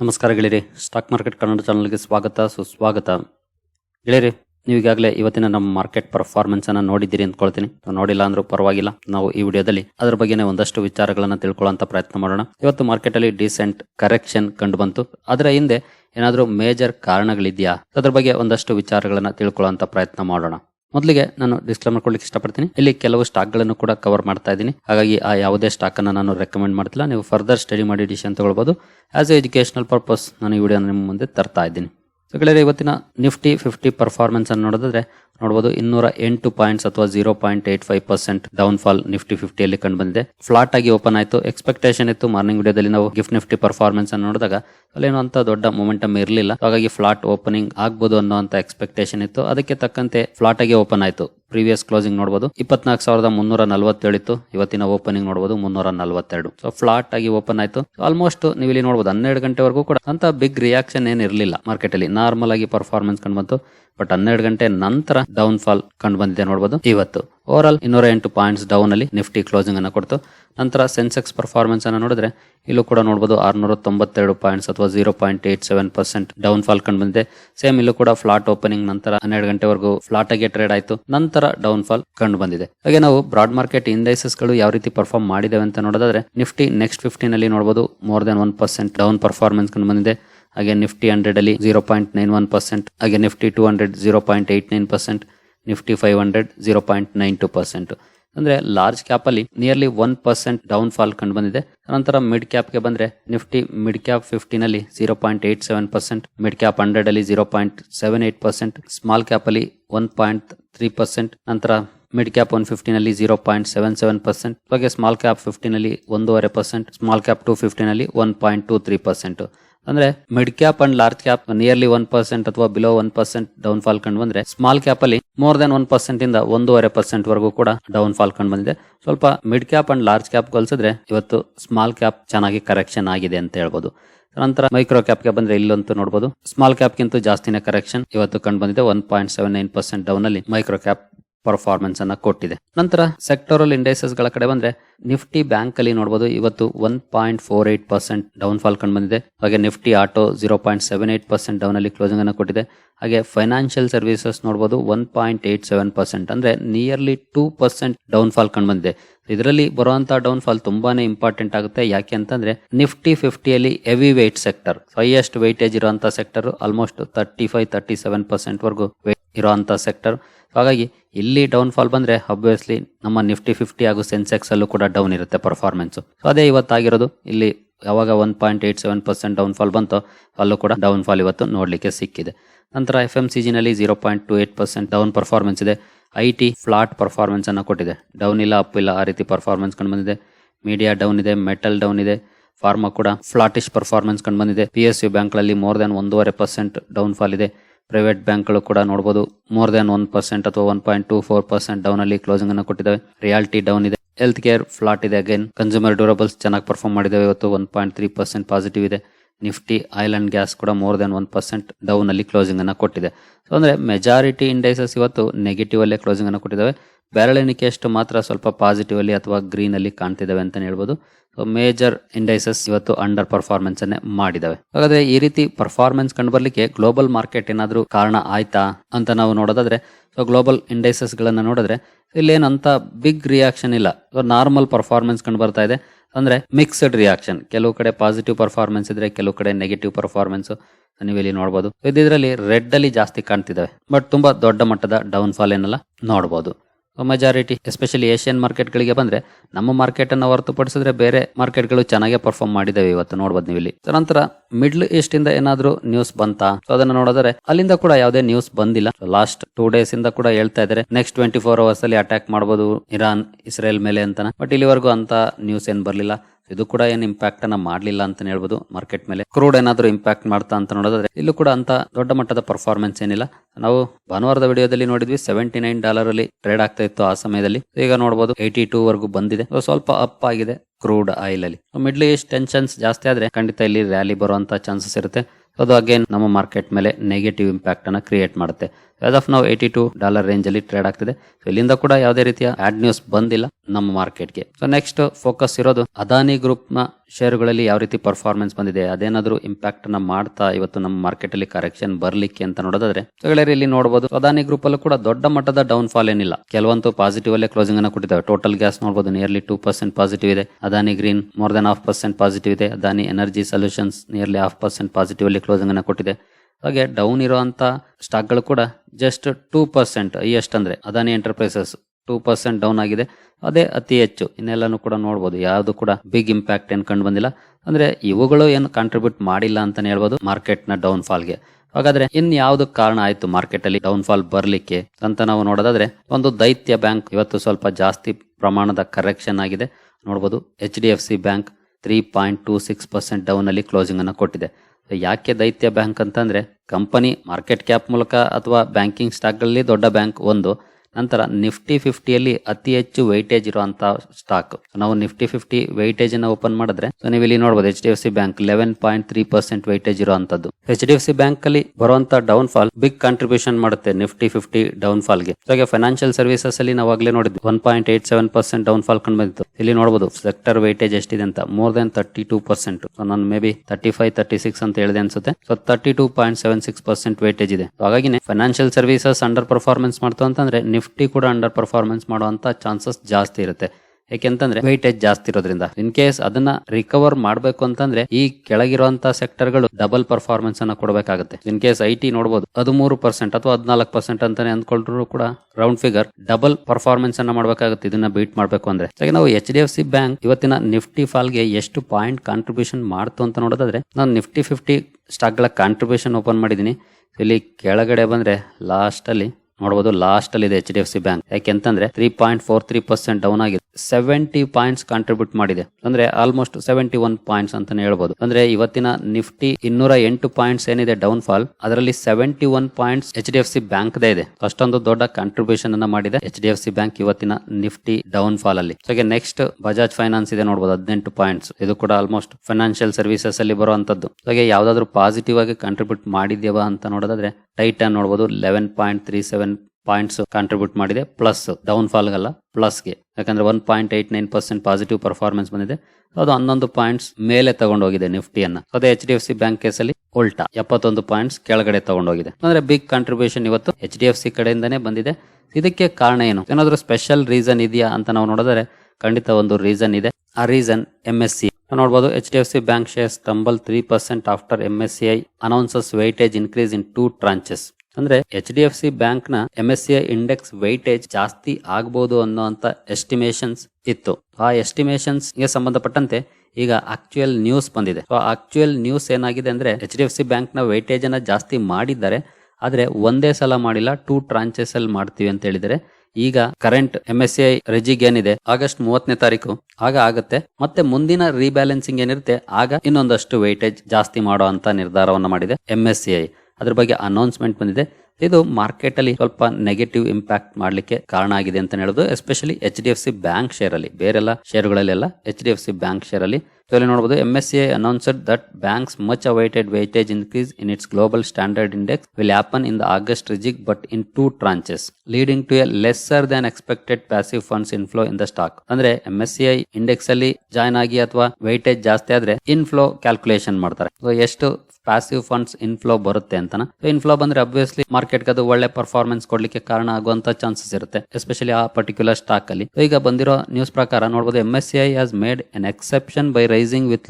ನಮಸ್ಕಾರ ಗೆಳೆಯರಿ. Stock market Kannada ಚಾನಲ್ಗೆ ಸ್ವಾಗತ, ಸುಸ್ವಾಗತ. ಗೆಳೆಯರಿ, ನೀವು ಈಗಾಗಲೇ ಇವತ್ತಿನ ನಮ್ಮ ಮಾರ್ಕೆಟ್ ಪರ್ಫಾರ್ಮೆನ್ಸ್ ಅನ್ನ ನೋಡಿದ್ದೀರಿ ಅಂದ್ಕೊಳ್ತೀನಿ. ನೋಡಿಲ್ಲ ಅಂದ್ರೂ ಪರವಾಗಿಲ್ಲ. ನಾವು ಈ ವಿಡಿಯೋದಲ್ಲಿ ಅದರ ಬಗ್ಗೆನೇ ಒಂದಷ್ಟು ವಿಚಾರಗಳನ್ನ ತಿಳ್ಕೊಳ್ಳೋಂತ ಪ್ರಯತ್ನ ಮಾಡೋಣ. ಇವತ್ತು ಮಾರ್ಕೆಟ್ ಅಲ್ಲಿ ಡಿಸೆಂಟ್ ಕರೆಕ್ಷನ್ ಕಂಡು ಬಂತು. ಅದರ ಹಿಂದೆ ಏನಾದರೂ ಮೇಜರ್ ಕಾರಣಗಳಿದೆಯಾ? ಅದ್ರ ಬಗ್ಗೆ ಒಂದಷ್ಟು ವಿಚಾರಗಳನ್ನ ತಿಳ್ಕೊಳ್ಳೋಂತ ಪ್ರಯತ್ನ ಮಾಡೋಣ. ಮೊದಲಿಗೆ ನಾನು ಡಿಸ್ಕ್ಲೇಮರ್ ಕೊಡ್ಲಿಕ್ಕೆ ಇಷ್ಟಪಡ್ತೀನಿ. ಇಲ್ಲಿ ಕೆಲವು ಸ್ಟಾಕ್ಗಳನ್ನು ಕೂಡ ಕವರ್ ಮಾಡ್ತಾ ಇದ್ದೀನಿ. ಹಾಗಾಗಿ ಆ ಯಾವುದೇ ಸ್ಟಾಕ್ ಅನ್ನು ನಾನು ರೆಕಮೆಂಡ್ ಮಾಡ್ತಿಲ್ಲ. ನೀವು ಫರ್ದರ್ ಸ್ಟಡಿ ಮಾಡಿ ಡಿಸಿಷನ್ ತಗೊಳ್ಬಹುದು ಆಸ್ ಎ ಎಜುಕೇಶನಲ್ ಪರ್ಪಸ್ ನಾನು ಈ ವಿಡಿಯೋ ನಿಮ್ಮ ಮುಂದೆ ತರ್ತಾ ಇದ್ದೀನಿ. ಸೊ ಗೆಳೆಯರೆ, ಇವತ್ತಿನ ನಿಫ್ಟಿ ಫಿಫ್ಟಿ ಪರ್ಫಾರ್ಮೆನ್ಸ್ ಅನ್ನು ನೋಡಿದ್ರೆ ನೋಡಬಹುದು ಇನ್ನೂರ ಎಂಟು ಪಾಯಿಂಟ್ಸ್ ಅಥವಾ zero point eight five percent down fall Nifty ಫಿಫ್ಟಿಯಲ್ಲಿ ಕಂಡು ಬಂದಿದೆ. ಫ್ಲಾಟ್ ಆಗಿ ಓಪನ್ ಆಯಿತು. ಎಕ್ಸ್ಪೆಕ್ಟೇಷನ್ ಇತ್ತು. ಮಾರ್ನಿಂಗ್ ವಿಡಿಯೋದಲ್ಲಿ ನಾವು ಗಿಫ್ಟ್ ನಿಫ್ಟಿ ಪರ್ಫಾರ್ಮೆನ್ಸ್ ಅನ್ನು ನೋಡಿದಾಗ ಅಲ್ಲೇನು ಅಂತ ದೊಡ್ಡ ಮೊಮೆಂಟಮ್ ಇರಲಿಲ್ಲ. ಹಾಗಾಗಿ ಫ್ಲಾಟ್ ಓಪನಿಂಗ್ ಆಗ್ಬೋದು ಅನ್ನೋ ಎಕ್ಸ್ಪೆಕ್ಟೇಷನ್ ಇತ್ತು. ಅದಕ್ಕೆ ತಕ್ಕಂತೆ ಫ್ಲಾಟ್ ಆಗಿ ಓಪನ್ ಆಯಿತು. ಪ್ರೀವಿಯಸ್ ಕ್ಲೋಸಿಂಗ್ ನೋಡಬಹುದು ಇಪ್ಪತ್ನಾಲ್ಕು ಸಾವಿರದ ಮುನ್ನೂರ ನಲವತ್ತೇಳು ಇತ್ತು ಇವತ್ತಿನ ಓಪನಿಂಗ್ ನೋಡಬಹುದು ಮುನ್ನೂರ ನಲವತ್ತೆರಡು. ಸೊ ಫ್ಲಾಟ್ ಆಗಿ ಓಪನ್ ಆಯ್ತು. ಆಲ್ಮೋಸ್ಟ್ ನೀವು ಇಲ್ಲಿ ನೋಡಬಹುದು ಹನ್ನೆರಡು ಗಂಟೆವರೆಗೂ ಕೂಡ ಅಂತ ಬಿಗ್ ರಿಯಾಕ್ಷನ್ ಏನಿರಲಿಲ್ಲ ಮಾರ್ಕೆಟ್ ಅಲ್ಲಿ. ನಾರ್ಮಲ್ ಆಗಿ ಪರ್ಫಾರ್ಮೆನ್ಸ್ ಕಂಡು ಬಂತು. ಬಟ್ ಹನ್ನೆರಡು ಗಂಟೆ ನಂತರ ಡೌನ್ ಫಾಲ್ ಕಂಡು ಬಂದಿದೆ ನೋಡಬಹುದು ಇವತ್ತು ಓವರ್ ಆಲ್ ಇನ್ನೂರ ಎಂಟು ಪಾಯಿಂಟ್ಸ್ ಡೌನ್ ಅಲ್ಲಿ ನಿಫ್ಟಿ ಕ್ಲೋಸಿಂಗ್ ಅನ್ನು ಕೊಡ್ತು. ನಂತರ ಸೆನ್ಸೆಕ್ಸ್ ಪರ್ಫಾರ್ಮೆನ್ಸ್ ಅನ್ನು ನೋಡಿದ್ರೆ ಇಲ್ಲೂ ಕೂಡ ನೋಡಬಹುದು ಆರ್ನೂರ ತೊಂಬತ್ತೆರಡು ಪಾಯಿಂಟ್ಸ್ ಅಥವಾ zero point eight seven percent down fall ಕಂಡು ಬಂದಿದೆ. ಸೇಮ್ ಇಲ್ಲೂ ಕೂಡ ಫ್ಲಾಟ್ ಓಪನಿಂಗ್ ನಂತರ ಹನ್ನೆರಡು ಗಂಟೆವರೆಗೂ ಫ್ಲಾಟ್ ಆಗಿ ಟ್ರೇಡ್ ಆಯಿತು. ನಂತರ ಡೌನ್ ಫಾಲ್ ಕಂಡು ಬಂದಿದೆ. ಹಾಗೆ ನಾವು ಬ್ರಾಡ್ ಮಾರ್ಕೆಟ್ ಇಂಡೈಸಸ್ಗಳು ಯಾವ ರೀತಿ ಪರ್ಫಾರ್ಮ್ ಮಾಡಿದೆ ಅಂತ ನೋಡೋದಾದ್ರೆ ನಿಫ್ಟಿ ನೆಕ್ಸ್ಟ್ ಫಿಫ್ಟೀನ್ ಅಲ್ಲಿ ನೋಡಬಹುದು more than one percent down performance ಕಂಡು ಬಂದಿದೆ. ಹಾಗೆ ನಿಫ್ಟಿ ಹಂಡ್ರೆಡ್ ಅಲ್ಲಿ zero point nine one percent ಹಾಗೆ Nifty two hundred zero point eight nine percent Nifty five hundred zero point nine two percent ಅಂದ್ರೆ large cap ಅಲ್ಲಿ nearly one percent down fall ಕಂಡು ಬಂದಿದೆ. ನಂತರ ಮಿಡ್ ಕ್ಯಾಪ್ಗೆ ಬಂದ್ರೆ Nifty mid cap fifteen ಅಲ್ಲಿ zero point eight seven percent mid cap hundred ಅಲ್ಲಿ zero point seven eight percent small cap ಅಲ್ಲಿ ಒನ್ ಪಾಯಿಂಟ್ ತ್ರೀ ಪರ್ಸೆಂಟ್ ನಂತರ mid cap one ಫಿಫ್ಟಿನಲ್ಲಿ zero point seven seven percent ಹಾಗೆ small cap ಫಿಫ್ಟಿನಲ್ಲಿ ಒಂದೂವರೆ percent small cap two ಫಿಫ್ಟಿನಲ್ಲಿ one point two three percent ಅಂದ್ರೆ mid cap and large cap nearly one percent ಅಥವಾ below one percent down fall ಕಂಡು ಬಂದ್ರೆ small cap ಅಲ್ಲಿ more than one percent ಇಂದ ಒಂದೂವರೆ ಪರ್ಸೆಂಟ್ ವರೆಗೂ ಕೂಡ ಡೌನ್ ಫಾಲ್ ಕಂಡು ಬಂದಿದೆ. ಸ್ವಲ್ಪ mid cap and large cap ಹೋಲಿಸಿದ್ರೆ ಇವತ್ತು ಸ್ಮಾಲ್ ಕ್ಯಾಪ್ ಚೆನ್ನಾಗಿ ಕರೆಕ್ಷನ್ ಆಗಿದೆ ಅಂತ ಹೇಳ್ಬೋದು. ನಂತರ ಮೈಕ್ರೋ ಕ್ಯಾಪ್ಗೆ ಬಂದ್ರೆ ಇಲ್ಲಂತೂ ನೋಡಬಹುದು ಸ್ಮಾಲ್ ಕ್ಯಾಪ್ ಗಿಂತ ಜಾಸ್ತಿನೇ ಕರೆಕ್ಷನ್ ಇವತ್ತು ಕಂಡು ಬಂದಿದೆ. One point seven nine percent down ಅಲ್ಲಿ ಮೈಕ್ರೋ ಕ್ಯಾಪ್ ಪರ್ಫಾರ್ಮೆನ್ಸ್ ಅನ್ನ ಕೊಟ್ಟಿದೆ. ನಂತರ ಸೆಕ್ಟೋರಲ್ ಇಂಡೈಸಸ್ಗಳ ಕಡೆ ಬಂದ್ರೆ ನಿಫ್ಟಿ ಬ್ಯಾಂಕ್ ಅಲ್ಲಿ ನೋಡಬಹುದು ಇವತ್ತು one point four eight percent down fall ಕಂಡು ಬಂದಿದೆ. ಹಾಗೆ Nifty auto zero point seven eight percent down ಅಲ್ಲಿ ಕ್ಲೋಸಿಂಗ್ ಅನ್ನು ಕೊಟ್ಟಿದೆ. ಹಾಗೆ ಫೈನಾನ್ಷಿಯಲ್ ಸರ್ವಿಸಸ್ ನೋಡಬಹುದು one point eight seven percent ಅಂದ್ರೆ nearly two percent down fall ಕಂಡು ಬಂದಿದೆ. ಇದರಲ್ಲಿ ಬರುವಂತಹ ಡೌನ್ ಫಾಲ್ ತುಂಬಾನೇ ಇಂಪಾರ್ಟೆಂಟ್ ಆಗುತ್ತೆ. ಯಾಕೆ ಅಂತಂದ್ರೆ Nifty ಫಿಫ್ಟಿಯಲ್ಲಿ heavy weight sector highest weightage ಇರುವಂತಹ sector almost thirty five thirty seven percent ವರೆಗೂ ಇರುವಂತಹ ಸೆಕ್ಟರ್ ಹಾಗಾಗಿ ಇಲ್ಲಿ ಡೌನ್ ಫಾಲ್ ಬಂದ್ರೆ ಅಬ್ವಿಯಸ್ಲಿ ನಮ್ಮ ನಿಫ್ಟಿ ಫಿಫ್ಟಿ ಹಾಗೂ ಸೆನ್ಸೆಕ್ಸ್ ಅಲ್ಲೂ ಕೂಡ ಡೌನ್ ಇರುತ್ತೆ ಪರ್ಫಾರ್ಮೆನ್ಸು ಸೊ ಅದೇ ಇವತ್ತಾಗಿರೋದು. ಇಲ್ಲಿ ಯಾವಾಗ one point eight seven percent down fall ಬಂತೋ ಅಲ್ಲೂ ಕೂಡ ಡೌನ್ ಫಾಲ್ ಇವತ್ತು ನೋಡಲಿಕ್ಕೆ ಸಿಕ್ಕಿದೆ. ನಂತರ F M C ಜಿನಲ್ಲಿ zero point two eight percent down performance ಇದೆ. ಐ ಟಿ ಫ್ಲಾಟ್ ಪರ್ಫಾರ್ಮೆನ್ಸ್ ಅನ್ನು ಕೊಟ್ಟಿದೆ. ಡೌನ್ ಇಲ್ಲ ಅಪ್ ಇಲ್ಲ ಆ ರೀತಿ ಪರ್ಫಾರ್ಮೆನ್ಸ್ ಕಂಡು ಬಂದಿದೆ. ಮೀಡಿಯಾ ಡೌನ್ ಇದೆ ಮೆಟಲ್ ಡೌನ್ ಇದೆ. ಫಾರ್ಮಾ ಕೂಡ ಫ್ಲಾಟಿಶ್ ಪರ್ಫಾರ್ಮೆನ್ಸ್ ಕಂಡು ಬಂದಿದೆ. ಪಿ ಎಸ್ ಯು ಬ್ಯಾಂಕ್ಗಳಲ್ಲಿ ಮೋರ್ ದೆನ್ ಒಂದೂವರೆ ಪರ್ಸೆಂಟ್ ಡೌನ್ ಫಾಲ್ ಇದೆ. ಪ್ರೈವೇಟ್ ಬ್ಯಾಂಕ್ಗಳು ಕೂಡ ನೋಡಬಹುದು ಮೋರ್ ದನ್ ಒನ್ ಪರ್ಸೆಂಟ್ ಅಥವಾ one point two four percent down ಅಲ್ಲಿ ಕ್ಲೋಸಿಂಗ್ ಅನ್ನು ಕೊಟ್ಟಿದ್ದಾವೆ. ರಿಯಾಲಿಟಿ ಡೌನ್ ಇದೆ. ಹೆಲ್ತ್ ಕೇರ್ ಫ್ಲಾಟ್ ಇದೆ ಅಗೇನ್ ಕನ್ಸ್ಯೂಮರ್ ಡ್ಯೂರಬಲ್ಸ್ ಚೆನ್ನಾಗಿ ಪರ್ಫಾರ್ಮ್ ಮಾಡಿದ್ದಾವೆ ಇವತ್ತು. One point three percent positive ಇದೆ. ನಿಫ್ಟಿ ಆಯಿಲ್ ಅಂಡ್ ಗ್ಯಾಸ್ ಕೂಡ more than one percent down ಅಲ್ಲಿ ಕ್ಲೋಸಿಂಗ್ ಅನ್ನು ಕೊಟ್ಟಿದೆ. ಸೊ ಅಂದ್ರೆ ಮೆಜಾರಿಟಿ ಇಂಡೆಕ್ಸಸ್ ಇವತ್ತು ನೆಗೆಟಿವ್ ಅಲ್ಲೇ ಕ್ಲೋಸಿಂಗ್ ಅನ್ನು ಕೊಟ್ಟಿದ್ದಾವೆ. ಬೆರಳೆಣಿಕೆಯಷ್ಟು ಮಾತ್ರ ಸ್ವಲ್ಪ ಪಾಸಿಟಿವ್ ಅಲ್ಲಿ ಅಥವಾ ಗ್ರೀನ್ ಅಲ್ಲಿ ಕಾಣ್ತಿದ್ದಾವೆ ಅಂತ ಹೇಳ್ಬೋದು. ಸೊ ಮೇಜರ್ ಇಂಡೈಸಸ್ ಇವತ್ತು ಅಂಡರ್ ಪರ್ಫಾರ್ಮೆನ್ಸ್ ಅನ್ನೇ ಮಾಡಿದಾವೆ. ಹಾಗಾದ್ರೆ ಈ ರೀತಿ ಪರ್ಫಾರ್ಮೆನ್ಸ್ ಕಂಡು ಬರ್ಲಿಕ್ಕೆ ಗ್ಲೋಬಲ್ ಮಾರ್ಕೆಟ್ ಏನಾದರೂ ಕಾರಣ ಆಯ್ತಾ ಅಂತ ನಾವು ನೋಡೋದಾದ್ರೆ ಸೊ ಗ್ಲೋಬಲ್ ಇಂಡೈಸಸ್ ಗಳನ್ನ ನೋಡಿದ್ರೆ ಇಲ್ಲೇನಂತ ಬಿಗ್ ರಿಯಾಕ್ಷನ್ ಇಲ್ಲ. ನಾರ್ಮಲ್ ಪರ್ಫಾರ್ಮೆನ್ಸ್ ಕಂಡು ಬರ್ತಾ ಇದೆ. ಅಂದ್ರೆ ಮಿಕ್ಸ್ಡ್ ರಿಯಾಕ್ಷನ್ ಕೆಲವು ಕಡೆ ಪಾಸಿಟಿವ್ ಪರ್ಫಾರ್ಮೆನ್ಸ್ ಇದ್ರೆ ಕೆಲವು ಕಡೆ ನೆಗೆಟಿವ್ ಪರ್ಫಾರ್ಮೆನ್ಸ್ ನೀವು ಇಲ್ಲಿ ನೋಡಬಹುದು ಇದರಲ್ಲಿ ರೆಡ್ ಅಲ್ಲಿ ಜಾಸ್ತಿ ಕಾಣ್ತಿದ್ದಾವೆ ಬಟ್ ತುಂಬಾ ದೊಡ್ಡ ಮಟ್ಟದ ಡೌನ್ ಫಾಲ್ ಏನಲ್ಲ ನೋಡಬಹುದು ಮೆಜಾರಿಟಿ ಎಸ್ಪೆಷಲಿ ಏಷ್ಯನ್ ಮಾರ್ಕೆಟ್ಗಳಿಗೆ ಬಂದ್ರೆ, ನಮ್ಮ ಮಾರ್ಕೆಟ್ ಅನ್ನು ಹೊರತುಪಡಿಸಿದ್ರೆ ಬೇರೆ ಮಾರ್ಕೆಟ್ಗಳು ಚೆನ್ನಾಗೇ ಪರ್ಫಾರ್ಮ್ ಮಾಡಿದ್ದಾವೆ ಇವತ್ತು ನೋಡ್ಬೋದು ನೀವು ಇಲ್ಲಿ ನಂತರ ಮಿಡ್ಲ್ ಈಸ್ಟ್ ಇಂದ ಏನಾದರೂ ನ್ಯೂಸ್ ಬಂತಾ? ಸೊ ಅದನ್ನ ನೋಡಿದ್ರೆ ಅಲ್ಲಿಂದ ಕೂಡ ಯಾವುದೇ ನ್ಯೂಸ್ ಬಂದಿಲ್ಲ. ಲಾಸ್ಟ್ ಟೂ ಡೇಸ್ ಇಂದ ಕೂಡ ಹೇಳ್ತಾ ಇದ್ದಾರೆ ನೆಕ್ಸ್ಟ್ ಟ್ವೆಂಟಿ ಫೋರ್ ಅವರ್ಸ್ ಅಲ್ಲಿ ಅಟ್ಯಾಕ್ ಮಾಡಬಹುದು ಇರಾನ್, ಇಸ್ರೇಲ್ ಮೇಲೆ ಅಂತ ಬಟ್ ಇಲ್ಲಿವರೆಗೂ ಅಂತ ನ್ಯೂಸ್ ಏನ್ ಬರ್ಲಿಲ್ಲ. ಇದು ಕೂಡ ಏನ್ ಇಂಪ್ಯಾಕ್ಟ್ ಅನ್ನ ಮಾಡ್ಲಿಲ್ಲ ಅಂತ ಹೇಳ್ಬೋದು. ಮಾರ್ಕೆಟ್ ಮೇಲೆ ಕ್ರೂಡ್ ಏನಾದ್ರೂ ಇಂಪ್ಯಾಕ್ಟ್ ಮಾಡ್ತಾ ಅಂತ ನೋಡೋದಾದ್ರೆ ಇಲ್ಲೂ ಕೂಡ ಅಂತ ದೊಡ್ಡ ಮಟ್ಟದ ಪರ್ಫಾರ್ಮೆನ್ಸ್ ಏನಿಲ್ಲ. ನಾವು ಭಾನುವಾರದ ವಿಡಿಯೋದಲ್ಲಿ ನೋಡಿದ್ವಿ ಸೆವೆಂಟಿ ನೈನ್ ಡಾಲರ್ ಅಲ್ಲಿ ಟ್ರೇಡ್ ಆಗ್ತಾ ಇತ್ತು ಆ ಸಮಯದಲ್ಲಿ. ಈಗ ನೋಡಬಹುದು ಏಯ್ಟಿ ಟೂ ವರೆಗೂ ಬಂದಿದೆ. ಸ್ವಲ್ಪ ಅಪ್ ಆಗಿದೆ ಕ್ರೂಡ್ ಆಯಿಲ್ ಅಲ್ಲಿ. ಮಿಡ್ಲ್ ಈಸ್ಟ್ ಟೆನ್ಷನ್ಸ್ ಜಾಸ್ತಿ ಆದ್ರೆ ಖಂಡಿತ ಇಲ್ಲಿ ರ್ಯಾಲಿ ಬರುವಂತ ಚಾನ್ಸಸ್ ಇರುತ್ತೆ. ಅದು ಅಗೇನ್ ನಮ್ಮ ಮಾರ್ಕೆಟ್ ಮೇಲೆ ನೆಗೆಟಿವ್ ಇಂಪ್ಯಾಕ್ಟ್ ಅನ್ನ ಕ್ರಿಯೇಟ್ ಮಾಡುತ್ತೆ. ಆಸ್ ಆಫ್ ನಾವು ಏಯ್ಟಿ ಟು ಡಾಲರ್ ರೇಂಜ್ ಅಲ್ಲಿ ಟ್ರೇಡ್ ಆಗ್ತಿದೆ. ಇಲ್ಲಿಂದ ಕೂಡ ಯಾವುದೇ ರೀತಿಯ ಆಡ್ ನ್ಯೂಸ್ ಬಂದಿಲ್ಲ. ನಮ್ಮ ಮಾರ್ಕೆಟ್ಗೆ. ಸೊ ನೆಕ್ಸ್ಟ್ ಫೋಕಸ್ ಇರೋದು ಅದಾನಿ ಗ್ರೂಪ್ನ ಶೇರುಗಳಲ್ಲಿ ಯಾವ ರೀತಿ ಪರ್ಫಾರ್ಮೆನ್ಸ್ ಬಂದಿದೆ, ಅದೇನಾದ್ರೂ ಇಂಪ್ಯಾಕ್ಟ್ನ ಮಾಡ್ತಾ ಇವತ್ತು ನಮ್ಮ ಮಾರ್ಕೆಟ್ ಅಲ್ಲಿ ಕರೆಕ್ಷನ್ ಬರ್ಲಿಕ್ಕೆ ಅಂತ ನೋಡೋದಾದ್ರೆ ಇಲ್ಲಿ ನೋಡಬಹುದು ಅದಾನಿ ಗ್ರೂಪ್ ಅಲ್ಲೂ ಕೂಡ ದೊಡ್ಡ ಮಟ್ಟದ ಡೌನ್ ಫಾಲ್ ಏನಿಲ್ಲ. ಕೆಲವಂತೂ ಪಾಸಿಟಿವ್ ಅಲ್ಲೇ ಕ್ಲೋಸಿಂಗ್ ಅನ್ನ ಕೊಟ್ಟಿದ್ದಾವೆ ಟೋಟಲ್ ಗ್ಯಾಸ್ ನೋಡಬಹುದು ನಿಯರ್ಲಿ ಟೂ ಪರ್ಸೆಂಟ್ ಪಾಸಿಟಿವ್ ಇದೆ. Adani Green more than half percent positive ಇದೆ. Adani Energy Solutions nearly half percent positive ಅಲ್ಲಿ ಕ್ಲೋಸಿಂಗ್ ಅನ್ನ ಕೊಟ್ಟಿದೆ. ಹಾಗೆ ಡೌನ್ ಇರುವಂತ ಸ್ಟಾಕ್ಗಳು ಕೂಡ ಜಸ್ಟ್ ಟೂ ಪರ್ಸೆಂಟ್ ಎಷ್ಟು ಅಂದ್ರೆ Adani Enterprises two percent down ಆಗಿದೆ. ಅದೇ ಅತಿ ಹೆಚ್ಚು. ಇನ್ನೆಲ್ಲನೂ ಕೂಡ ನೋಡಬಹುದು ಯಾವುದು ಕೂಡ ಬಿಗ್ ಇಂಪ್ಯಾಕ್ಟ್ ಏನು ಕಂಡು ಬಂದಿಲ್ಲ. ಅಂದ್ರೆ ಇವುಗಳು ಏನು ಕಾಂಟ್ರಿಬ್ಯೂಟ್ ಮಾಡಿಲ್ಲ ಅಂತಾನೆ ಹೇಳ್ಬೋದು ಮಾರ್ಕೆಟ್ನ ಡೌನ್ ಫಾಲ್ಗೆ ಹಾಗಾದ್ರೆ ಇನ್ ಯಾವ್ದು ಕಾರಣ ಆಯ್ತು ಮಾರ್ಕೆಟ್ ಅಲ್ಲಿ ಡೌನ್ ಫಾಲ್ ಬರ್ಲಿಕ್ಕೆ? ಅಂತ ನಾವು ನೋಡೋದಾದ್ರೆ ಒಂದು ದೈತ್ಯ ಬ್ಯಾಂಕ್ ಇವತ್ತು ಸ್ವಲ್ಪ ಜಾಸ್ತಿ ಪ್ರಮಾಣದ ಕರೆಕ್ಷನ್ ಆಗಿದೆ. ನೋಡಬಹುದು H D F C bank three point two six percent down ಅಲ್ಲಿ ಕ್ಲೋಸಿಂಗ್ ಅನ್ನ ಕೊಟ್ಟಿದೆ. ಯಾಕೆ ದೈತ್ಯ ಬ್ಯಾಂಕ್ ಅಂತಂದ್ರೆ ಕಂಪನಿ ಮಾರ್ಕೆಟ್ ಕ್ಯಾಪ್ ಮೂಲಕ ಅಥವಾ ಬ್ಯಾಂಕಿಂಗ್ ಸ್ಟಾಕ್ಗಳಲ್ಲಿ ದೊಡ್ಡ ಬ್ಯಾಂಕ್ ಒಂದು. ನಂತರ ನಿಫ್ಟಿ ಫಿಫ್ಟಿಯಲ್ಲಿ ಅತಿ ಹೆಚ್ಚು ವೈಟೇಜ್ ಇರುವಂತಹ ಸ್ಟಾಕ್ ನಾವು ನಿಫ್ಟಿ ಫಿಫ್ಟಿ ವೈಟೇಜ್ ಅನ್ನ ಓಪನ್ ಮಾಡಿದ್ರೆ ನೀವು ಇಲ್ಲಿ ನೋಡಬಹುದು H D F C bank eleven point three percent weightage ಇರುವಂತದ್ದು. H D F C bank ಅಲ್ಲಿ ಬರುವಂತಹ ಡೌನ್ ಫಾಲ್ ಬಿಗ್ ಕಾಂಟ್ರಿಬ್ಯೂಷನ್ ಮಾಡುತ್ತೆ ನಿಫ್ಟಿ ಫಿಫ್ಟಿ ಡೌನ್ ಫಾಲ್ಗೆ ಹಾಗೆ ಫೈನಾನ್ಷಿಯಲ್ ಸರ್ವಿಸಸ್ ಅಲ್ಲಿ ನಾವು ಆಗ್ಲೇ ನೋಡಿದ್ವಿ one point eight seven percent down fall ಕಂಡು ಬಂದಿತ್ತು. ಇಲ್ಲಿ ನೋಡಬಹುದು ಸೆಕ್ಟರ್ ವೈಟೇಜ್ ಎಷ್ಟಿದೆ ಅಂತ more than thirty two percent ನಾನು maybe thirty five thirty six ಅಂತ ಹೇಳಿದೆ ಅನ್ಸುತ್ತೆ. So thirty two point seven six percent weightage ಇದೆ. ಹಾಗಾಗಿ ಫೈನಾನ್ಷಿಯಲ್ ಸರ್ವಿಸಸ್ ಅಂಡರ್ ಪರ್ಫಾರ್ಮೆನ್ಸ್ ಮಾಡ್ತು ಅಂತಂದ್ರೆ ನಿಫ್ಟಿ ಕೂಡ ಅಂಡರ್ ಪರ್ಫಾರ್ಮೆನ್ಸ್ ಮಾಡುವಂತ ಚಾನ್ಸಸ್ ಜಾಸ್ತಿ ಇರುತ್ತೆ. ಯಾಕೆಂತಂದ್ರೆ ವೈಟೇಜ್ ಜಾಸ್ತಿ ಇರೋದ್ರಿಂದ. ಇನ್ ಕೇಸ್ ಅದನ್ನ ರಿಕವರ್ ಮಾಡಬೇಕು ಅಂತಂದ್ರೆ ಈ ಕೆಳಗಿರುವಂತಹ ಸೆಕ್ಟರ್ಗಳು ಡಬಲ್ ಪರ್ಫಾರ್ಮೆನ್ಸ್ ಅನ್ನ ಕೊಡಬೇಕಾಗುತ್ತೆ. ಇನ್ ಕೇಸ್ ಐ ಟಿ ನೋಡಬಹುದು ಹದಿಮೂರು ಪರ್ಸೆಂಟ್ ಅಥವಾ ಹದಿನಾಲ್ಕು ಪರ್ಸೆಂಟ್ ಅಂತಾನೆ ಅಂದ್ಕೊಂಡ್ರು ಕೂಡ ರೌಂಡ್ ಫಿಗರ್ ಡಬಲ್ ಪರ್ಫಾರ್ಮೆನ್ಸ್ ಅನ್ನ ಮಾಡಬೇಕಾಗುತ್ತೆ ಇದನ್ನ ಬೀಟ್ ಮಾಡಬೇಕು ಅಂದ್ರೆ. ನಾವು H D F C bank ಇವತ್ತಿನ ನಿಫ್ಟಿ ಫಾಲ್ಗೆ ಎಷ್ಟು ಪಾಯಿಂಟ್ ಕಾಂಟ್ರಿಬ್ಯೂಷನ್ ಮಾಡ್ತು ಅಂತ ನೋಡೋದಾದ್ರೆ, ನಾನು ನಿಫ್ಟಿ ಫಿಫ್ಟಿ ಸ್ಟಾಕ್ಗಳ ಕಾಂಟ್ರಿಬ್ಯೂಷನ್ ಓಪನ್ ಮಾಡಿದೀನಿ. ಇಲ್ಲಿ ಕೆಳಗಡೆ ಬಂದ್ರೆ ಲಾಸ್ಟ್ ಅಲ್ಲಿ ನೋಡಬಹುದು ಲಾಸ್ಟ್ ಅಲ್ಲಿ ಇದೆ H D F C bank ಯಾಕೆಂತಂದ್ರೆ three point four three percent down ಆಗಿದೆ. ಸೆವೆಂಟಿ ಪಾಯಿಂಟ್ಸ್ ಕಾಂಟ್ರಿಬ್ಯೂಟ್ ಮಾಡಿದೆ. ಅಂದ್ರೆ ಆಲ್ಮೋಸ್ಟ್ ಸೆವೆಂಟಿ ಒನ್ ಪಾಯಿಂಟ್ಸ್ ಅಂತಾನೆ ಹೇಳ್ಬೋದು. ಅಂದ್ರೆ ಇವತ್ತಿನ ನಿಫ್ಟಿ ಇನ್ನೂರ ಎಂಟು ಪಾಯಿಂಟ್ಸ್ ಏನಿದೆ ಡೌನ್ ಫಾಲ್ ಅದರಲ್ಲಿ seventy one points H D F C bank ಇದೆ. ಅಷ್ಟೊಂದು ದೊಡ್ಡ ಕಾಂಟ್ರಿಬ್ಯೂಷನ್ ಅನ್ನ ಮಾಡಿದೆ H D F C bank ಇವತ್ತಿನ ನಿಫ್ಟಿ ಡೌನ್ ಫಾಲ್ ಅಲ್ಲಿ ಸೊ ನೆಕ್ಸ್ಟ್ ಬಜಾಜ್ ಫೈನಾನ್ಸ್ ಇದೆ ನೋಡಬಹುದು ಹದಿನೆಂಟು ಪಾಯಿಂಟ್ಸ್ ಇದು ಕೂಡ ಆಲ್ಮೋಸ್ಟ್ ಫೈನಾನ್ಷಿಯಲ್ ಸರ್ವಿಸಸ್ ಅಲ್ಲಿ ಬರುವಂತದ್ದು. ಹಾಗೆ ಯಾವ್ದಾದ್ರು ಪಾಸಿಟಿವ್ ಆಗಿ ಕಾಂಟ್ರಿಬ್ಯೂಟ್ ಮಾಡಿದ್ಯವ ಅಂತ ನೋಡೋದಾದ್ರೆ ಟೈಟನ್ ನೋಡಬಹುದು eleven point three seven points contribute ಮಾಡಿದೆ ಪ್ಲಸ್ ಡೌನ್ ಫಾಲ್ಗಲ್ಲ ಪ್ಲಸ್ಗೆ ಯಾಕಂದ್ರೆ one point eight nine percent positive performance ಬಂದಿದೆ. ಅದು ಹನ್ನೊಂದು ಪಾಯಿಂಟ್ಸ್ ಮೇಲೆ ತಗೊಂಡೋಗಿದೆ ನಿಫ್ಟಿಯನ್ನ. ಅದೇ H D F C bank ಕೇಸಲ್ಲಿ ಉಲ್ಟಾ ಎಪ್ಪತ್ತೊಂದು ಪಾಯಿಂಟ್ಸ್ ಕೆಳಗಡೆ ತಗೊಂಡೋಗಿದೆ. ಅಂದ್ರೆ ಬಿಗ್ ಕಾಂಟ್ರಿಬ್ಯೂಷನ್ ಇವತ್ತು ಎಚ್ ಡಿ ಎಫ್ ಸಿ ಕಡೆಯಿಂದನೇ ಬಂದಿದೆ. ಇದಕ್ಕೆ ಕಾರಣ ಏನು? ಏನಾದರೂ ಸ್ಪೆಷಲ್ ರೀಸನ್ ಇದೆಯಾ ಅಂತ ನಾವು ನೋಡಿದ್ರೆ ಖಂಡಿತ ಒಂದು ರೀಸನ್ ಇದೆ. ಆ ರೀಸನ್ ಎಂ ಎಸ್ ಸಿ ನೋಡಬಹುದು H D F C bank shares stumble three percent after M S C I announces weightage increase in two tranches ಅಂದ್ರೆ ಎಚ್ ಡಿ ಎಫ್ ಸಿ ಬ್ಯಾಂಕ್ನ M S C index weightage ಜಾಸ್ತಿ ಆಗಬಹುದು ಅನ್ನೋಂತ estimations ಇತ್ತು. ಆ ಎಸ್ಟಿಮೇಷನ್ಸ್ಗೆ ಸಂಬಂಧಪಟ್ಟಂತೆ ಈಗ ಆಕ್ಚುಯಲ್ ನ್ಯೂಸ್ ಬಂದಿದೆ. ಸೊ ಆಕ್ಚುಯಲ್ ನ್ಯೂಸ್ ಏನಾಗಿದೆ ಅಂದ್ರೆ ಎಚ್ ಡಿ ಎಫ್ ಸಿ ಬ್ಯಾಂಕ್ನ ವೈಟೇಜ್ ಅನ್ನ ಜಾಸ್ತಿ ಮಾಡಿದ್ದಾರೆ. ಆದ್ರೆ ಒಂದೇ ಸಲ ಮಾಡಿಲ್ಲ ಟೂ ಟ್ರಾಂಚಸ್ ಅಲ್ಲಿ ಮಾಡ್ತೀವಿ ಅಂತ ಹೇಳಿದರೆ ಈಗ current M S C I rejig ಏನಿದೆ? ಆಗಸ್ಟ್ ಮೂವತ್ತನೇ ತಾರೀಕು. ಆಗ ಆಗುತ್ತೆ. ಮತ್ತೆ ಮುಂದಿನ ರೀಬ್ಯಾಲೆನ್ಸಿಂಗ್ ಏನಿರುತ್ತೆ? ಆಗ ಇನ್ನೊಂದಷ್ಟು ವೈಟೇಜ್ ಜಾಸ್ತಿ ಮಾಡೋ ಅಂತ ನಿರ್ಧಾರವನ್ನು ಮಾಡಿದೆ ಎಂ ಎಸ್ ಅದ್ರ ಬಗ್ಗೆ ಅನೌನ್ಸ್ಮೆಂಟ್ ಬಂದಿದೆ. ಇದು ಮಾರ್ಕೆಟ್ ಅಲ್ಲಿ ಸ್ವಲ್ಪ ನೆಗೆಟಿವ್ ಇಂಪ್ಯಾಕ್ಟ್ ಮಾಡ್ಲಿಕ್ಕೆ ಕಾರಣ ಆಗಿದೆ ಅಂತ ಹೇಳೋದು especially H D F C bank share ಅಲ್ಲಿ. ಬೇರೆಲ್ಲ ಶೇರ್ಗಳಲ್ಲೆಲ್ಲ H D F C bank share ಅಲ್ಲಿ ಸೊ ಇಲ್ಲಿ ನೋಡಬಹುದು M S I announced that banks much awaited weightage increase in its global standard index will happen in the August rejig but in two tranches leading to a lesser than expected passive funds inflow in the stock ಅಂದ್ರೆ M S C I index ಅಲ್ಲಿ join ಆಗಿ ಅಥವಾ weightage ಜಾಸ್ತಿ ಆದ್ರೆ inflow calculation ಮಾಡ್ತಾರೆ. So ಎಷ್ಟು passive funds inflow ಬರುತ್ತೆ ಅಂತ ಇನ್ಫ್ಲೋ ಬಂದ್ರೆ ಅಬ್ವಿಯಸ್ಲಿ ಮಾರ್ಕೆಟ್ ಅದು ಒಳ್ಳೆ ಪರ್ಫಾರ್ಮೆನ್ಸ್ ಕೊಡ್ಲಿಕ್ಕೆ ಕಾರಣ ಆಗುವಂತ ಚಾನ್ಸಸ್ ಇರುತ್ತೆ ಎಸ್ಪೆಷಲಿ ಆ ಪರ್ಟಿಕ್ಯುಲರ್ ಸ್ಟಾಕ್ ಅಲ್ಲಿ. ಈಗ ಬಂದಿರೋ ನ್ಯೂಸ್ ಪ್ರಕಾರ ನೋಡಬಹುದು M S C I made an exception by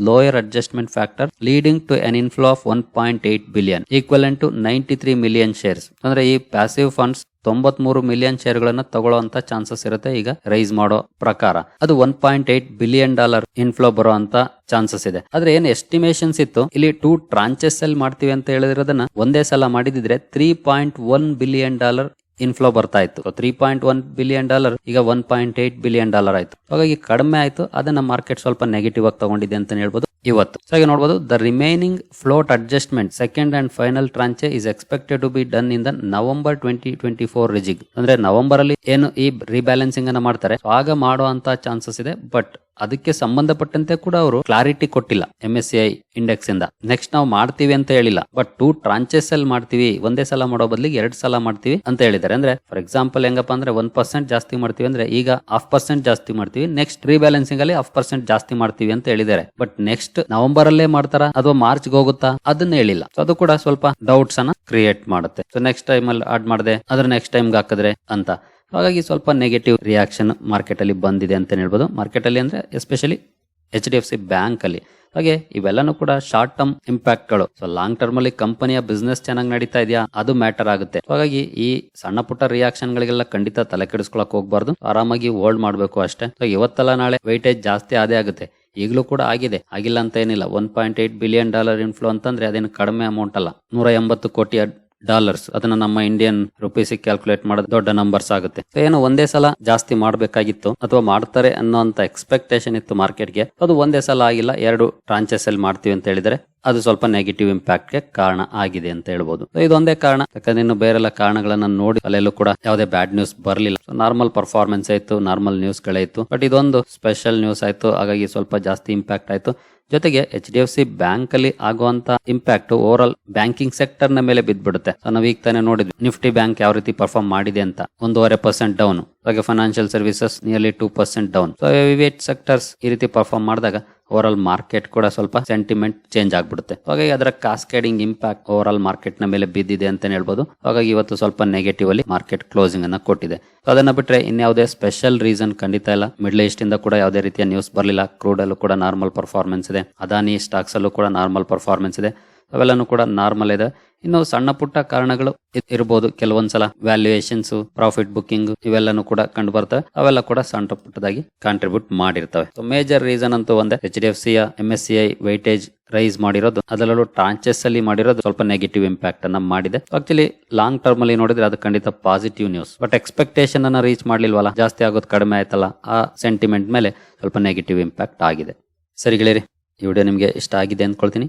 lower adjustment factor leading to an inflow of one point eight billion equal to ninety three million shares ಅಂದ್ರೆ ಈ passive funds ತೊಂಬತ್ಮೂರು million ಶೇರ್ಗಳನ್ನ ತಗೊಳ್ಳುವಂತ ಚಾನ್ಸಸ್ ಇರುತ್ತೆ. ಈಗ rise ಮಾಡೋ ಪ್ರಕಾರ ಅದು one point eight billion dollar inflow ಬರುವಂತ ಚಾನ್ಸಸ್ ಇದೆ. ಆದ್ರೆ ಏನ್ ಎಸ್ಟಿಮೇಷನ್ಸ್ ಇತ್ತು? ಇಲ್ಲಿ ಟೂ ಟ್ರಾಂಚಸ್ ಅಲ್ಲಿ ಮಾಡ್ತೀವಿ ಅಂತ ಹೇಳಿರೋದನ್ನ ಒಂದೇ ಸಲ ಮಾಡಿದಿದ್ರೆ three point one billion dollar inflow ಬರ್ತಾ ಇತ್ತು three point one billion dollar ಈಗ one point eight billion dollar ಆಯ್ತು. ಹಾಗಾಗಿ ಕಡಿಮೆ ಆಯ್ತು ಅದನ್ನ ಮಾರ್ಕೆಟ್ ಸ್ವಲ್ಪ ನೆಗೆಟಿವ್ ಆಗಿ ತಗೊಂಡಿದೆ ಅಂತ ಹೇಳ್ಬೋದು ಇವತ್ತು. ಸೊ ಹಾಗೆ ನೋಡಬಹುದು the remaining float adjustment second and final tranche is expected to be done in the November twenty twenty four rejig ಅಂದ್ರೆ ನವೆಂಬರ್ ಅಲ್ಲಿ ಏನು ಈ ರಿಬ್ಯಾಲೆನ್ಸಿಂಗ್ ಅನ್ನ ಮಾಡ್ತಾರೆ. ಆಗ ಮಾಡುವಂತ ಚಾನ್ಸಸ್ ಇದೆ ಬಟ್ ಅದಕ್ಕೆ ಸಂಬಂಧಪಟ್ಟಂತೆ ಕೂಡ ಅವರು ಕ್ಲಾರಿಟಿ ಕೊಟ್ಟಿಲ್ಲ M S C I index ಇಂದ. ನೆಕ್ಸ್ಟ್ ನಾವು ಮಾಡ್ತೀವಿ ಅಂತ ಹೇಳಿಲ್ಲ. ಬಟ್ ಟೂ ಟ್ರಾಂಚೆಸ್ ಅಲ್ಲಿ ಮಾಡ್ತೀವಿ. ಒಂದೇ ಸಲ ಮಾಡೋ ಬದಲಿಗೆ ಎರಡ್ ಸಲ ಮಾಡ್ತೀವಿ ಅಂತ ಹೇಳಿದ್ದಾರೆ. ಅಂದ್ರೆ ಫಾರ್ ಎಕ್ಸಾಂಪಲ್ ಹೆಂಗಪ್ಪ ಅಂದ್ರೆ ಒನ್ ಪರ್ಸೆಂಟ್ ಜಾಸ್ತಿ ಮಾಡ್ತೀವಿ ಅಂದ್ರೆ ಈಗ ಹಾಫ್ ಪರ್ಸೆಂಟ್ ಜಾಸ್ತಿ ಮಾಡ್ತೀವಿ. ನೆಕ್ಸ್ಟ್ ರೀಬ್ಯಾಲೆನ್ಸಿಂಗ್ ಅಲ್ಲಿ ಹಾಫ್ ಪರ್ಸೆಂಟ್ ಜಾಸ್ತಿ ಮಾಡ್ತೀವಿ ಅಂತ ಹೇಳಿದ್ದಾರೆ. ಬಟ್ ನೆಕ್ಸ್ಟ್ ನವೆಂಬರ್ ಅಲ್ಲೇ ಮಾಡ್ತಾರ? ಅಥವಾ ಮಾರ್ಚ್ ಹೋಗುತ್ತಾ? ಅದನ್ನ ಹೇಳಿಲ್ಲ. ಸೊ ಅದು ಕೂಡ ಸ್ವಲ್ಪ ಡೌಟ್ಸ್ ಅನ್ನ ಕ್ರಿಯೇಟ್ ಮಾಡುತ್ತೆ. ಸೊ ನೆಕ್ಸ್ಟ್ ಟೈಮ್ ಅಲ್ಲಿ ಆಡ್ ಮಾಡಿದೆ, ಅದ್ರ ನೆಕ್ಸ್ಟ್ ಟೈಮ್ ಹಾಕಿದ್ರೆ ಅಂತ. ಹಾಗಾಗಿ ಸ್ವಲ್ಪ ನೆಗೆಟಿವ್ ರಿಯಾಕ್ಷನ್ ಮಾರ್ಕೆಟಲ್ಲಿ ಬಂದಿದೆ ಅಂತ ಹೇಳ್ಬೋದು. ಮಾರ್ಕೆಟಲ್ಲಿ ಅಂದರೆ especially H D F C bank ಅಲ್ಲಿ ಹಾಗೆ ಇವೆಲ್ಲನೂ ಕೂಡ ಶಾರ್ಟ್ ಟರ್ಮ್ ಇಂಪ್ಯಾಕ್ಟ್ಗಳು. ಸೊ ಲಾಂಗ್ ಟರ್ಮ್ ಅಲ್ಲಿ ಕಂಪನಿಯ ಬಿಸ್ನೆಸ್ ಚೆನ್ನಾಗಿ ನಡೀತಾ ಇದೆಯಾ? ಅದು ಮ್ಯಾಟರ್ ಆಗುತ್ತೆ. ಹಾಗಾಗಿ ಈ ಸಣ್ಣ ಪುಟ್ಟ ರಿಯಾಕ್ಷನ್ ಗಳಿಗೆಲ್ಲ ಖಂಡಿತ ತಲೆ ಕೆಡಿಸ್ಕೊಳಕ್ ಹೋಗ್ಬಾರ್ದು. ಆರಾಮಾಗಿ ಹೋಲ್ಡ್ ಮಾಡಬೇಕು ಅಷ್ಟೇ. ಸೊ ಇವತ್ತಲ್ಲ ನಾಳೆ ವೈಟೇಜ್ ಜಾಸ್ತಿ ಅದೇ ಆಗುತ್ತೆ. ಈಗಲೂ ಕೂಡ ಆಗಿದೆ. ಆಗಿಲ್ಲ ಅಂತ ಏನಿಲ್ಲ. One point eight billion dollar inflow ಅಂತಂದ್ರೆ ಅದೇನು ಕಡಿಮೆ ಅಮೌಂಟ್ ಅಲ್ಲ. ನೂರ ಎಂಬತ್ತು ಕೋಟಿ ಡಾಲರ್ಸ್ ಅದನ್ನ ನಮ್ಮ ಇಂಡಿಯನ್ ರುಪೀಸ್ ಕ್ಯಾಲ್ಕುಲೇಟ್ ಮಾಡೋದು ದೊಡ್ಡ ನಂಬರ್ಸ್ ಆಗುತ್ತೆ. ಏನು ಒಂದೇ ಸಲ ಜಾಸ್ತಿ ಮಾಡಬೇಕಾಗಿತ್ತು ಅಥವಾ ಮಾಡ್ತಾರೆ ಅನ್ನೋಂತ ಎಕ್ಸ್ಪೆಕ್ಟೇಷನ್ ಇತ್ತು ಮಾರ್ಕೆಟ್ಗೆ ಅದು ಒಂದೇ ಸಲ ಆಗಿಲ್ಲ, ಎರಡು ಟ್ರಾನ್ಚೆಸ್ ಅಲ್ಲಿ ಮಾಡ್ತೀವಿ ಅಂತ ಹೇಳಿದ್ರೆ ಅದು ಸ್ವಲ್ಪ ನೆಗೆಟಿವ್ ಇಂಪ್ಯಾಕ್ಟ್ಗೆ ಕಾರಣ ಆಗಿದೆ ಅಂತ ಹೇಳ್ಬೋದು. ಇದೊಂದೇ ಕಾರಣ. ಯಾಕಂದ್ರೆ ಇನ್ನು ಬೇರೆಲ್ಲ ಕಾರಣಗಳನ್ನ ನೋಡಿ ಅಲ್ಲೆಲ್ಲೂ ಕೂಡ ಯಾವುದೇ ಬ್ಯಾಡ್ ನ್ಯೂಸ್ ಬರಲಿಲ್ಲ. ನಾರ್ಮಲ್ ಪರ್ಫಾರ್ಮೆನ್ಸ್ ಆಯ್ತು ನಾರ್ಮಲ್ ನ್ಯೂಸ್ ಗಳಾಯ್ತು ಬಟ್ ಇದೊಂದು ಸ್ಪೆಷಲ್ ನ್ಯೂಸ್ ಆಯ್ತು, ಹಾಗಾಗಿ ಸ್ವಲ್ಪ ಜಾಸ್ತಿ ಇಂಪ್ಯಾಕ್ಟ್ ಆಯ್ತು. ಜೊತೆಗೆ H D F C bank ಅಲ್ಲಿ ಆಗುವಂತ ಇಂಪ್ಯಾಕ್ಟ್ ಓವರ್ ಬ್ಯಾಂಕಿಂಗ್ ಸೆಕ್ಟರ್ನ ಮೇಲೆ ಬಿದ್ದ್ಬಿಡುತ್ತೆ. ನಾವು ಈಗ ತಾನೇ ನೋಡಿದ್ವಿ, ನಿಫ್ಟಿ ಬ್ಯಾಂಕ್ ಯಾವ ರೀತಿ ಪರ್ಫಾರ್ಮ್ ಮಾಡಿದೆ ಅಂತ. ಒಂದೂವರೆ ಪರ್ಸೆಂಟ್ ಡೌನ್ ಹಾಗೆ financial services nearly two percent down so ವಿವೇಟ್ sectors ಈ ರೀತಿ ಪರ್ಫಾರ್ಮ್ ಮಾಡಿದಾಗ ಓವರ್ ಆಲ್ ಮಾರ್ಕೆಟ್ ಕೂಡ ಸ್ವಲ್ಪ ಸೆಂಟಿಮೆಂಟ್ ಚೇಂಜ್ ಆಗ್ಬಿಡುತ್ತೆ. ಹಾಗಾಗಿ ಅದರ ಕಾಸ್ಕೇಡಿಂಗ್ ಇಂಪ್ಯಾಕ್ಟ್ ಓವರ್ ಆಲ್ ಮಾರ್ಕೆಟ್ನ ಮೇಲೆ ಬಿದ್ದಿದೆ ಅಂತ ಹೇಳ್ಬೋದು. ಹಾಗಾಗಿ ಇವತ್ತು ಸ್ವಲ್ಪ ನೆಗೆಟಿವ್ ಅಲ್ಲಿ ಮಾರ್ಕೆಟ್ ಕ್ಲೋಸಿಂಗ್ ಅನ್ನ ಕೊಟ್ಟಿದೆ. ಅದನ್ನ ಬಿಟ್ರೆ ಇನ್ಯಾವುದೇ ಸ್ಪೆಷಲ್ ರೀಸನ್ ಖಂಡಿತ ಇಲ್ಲ. ಮಿಡ್ಲ್ ಈಸ್ಟ್ ಇಂದ ಕೂಡ ಯಾವುದೇ ರೀತಿಯ ನ್ಯೂಸ್ ಬರಲಿಲ್ಲ. ಕ್ರೂಡ್ ಅಲ್ಲೂ ಕೂಡ ನಾರ್ಮಲ್ ಪರ್ಫಾರ್ಮೆನ್ಸ್ ಇದೆ. ಅದಾನಿ ಸ್ಟಾಕ್ಸ್ ಅಲ್ಲೂ ಕೂಡ ನಾರ್ಮಲ್ ಪರ್ಫಾರ್ಮೆನ್ಸ್ ಇದೆ. ಅವೆಲ್ಲನೂ ಕೂಡ ನಾರ್ಮಲ್ ಇದೆ. ಇನ್ನು ಸಣ್ಣ ಪುಟ್ಟ ಕಾರಣಗಳು ಇರಬಹುದು ಕೆಲವೊಂದ್ಸಲ ವ್ಯಾಲ್ಯೂಯೇಷನ್ಸ್ ಪ್ರಾಫಿಟ್ ಬುಕ್ಕಿಂಗ್ ಇವೆಲ್ಲನೂ ಕೂಡ ಕಂಡು ಬರ್ತವೆ ಅವೆಲ್ಲ ಕೂಡ ಸಣ್ಣ ಪುಟ್ಟದಾಗಿ ಕಾಂಟ್ರಿಬ್ಯೂಟ್ ಮಾಡಿರ್ತವೆ. ಮೇಜರ್ ರೀಸನ್ ಅಂತೂ ಒಂದೇ. H D F C M S C weightage rise ಮಾಡಿರೋದು, ಅದರಲ್ಲೂ ಟ್ರಾಂಚಸ್ ಅಲ್ಲಿ ಮಾಡಿರೋದು ಸ್ವಲ್ಪ ನೆಗೆಟಿವ್ ಇಂಪ್ಯಾಕ್ಟ್ ಅನ್ನ ಮಾಡಿದೆ. ಆಕ್ಚುಲಿ ಲಾಂಗ್ ಟರ್ಮ್ ಅಲ್ಲಿ ನೋಡಿದ್ರೆ ಅದು ಖಂಡಿತ ಪಾಸಿಟಿವ್ ನ್ಯೂಸ್ ಬಟ್ ಎಕ್ಸ್ಪೆಕ್ಟೇಷನ್ ಅನ್ನ ರೀಚ್ ಮಾಡ್ಲಿಲ್ವಲ್ಲ? ಜಾಸ್ತಿ ಆಗೋದು ಕಡಿಮೆ ಆಯ್ತಲ್ಲ? ಆ ಸೆಂಟಿಮೆಂಟ್ ಮೇಲೆ ಸ್ವಲ್ಪ ನೆಗೆಟಿವ್ ಇಂಪ್ಯಾಕ್ಟ್ ಆಗಿದೆ. ಸರಿ ಗೆಳೆಯರಿ, ಈ ವಿಡಿಯೋ ನಿಮಗೆ ಇಷ್ಟ ಆಗಿದೆ ಅಂದ್ಕೊಳ್ತೀನಿ.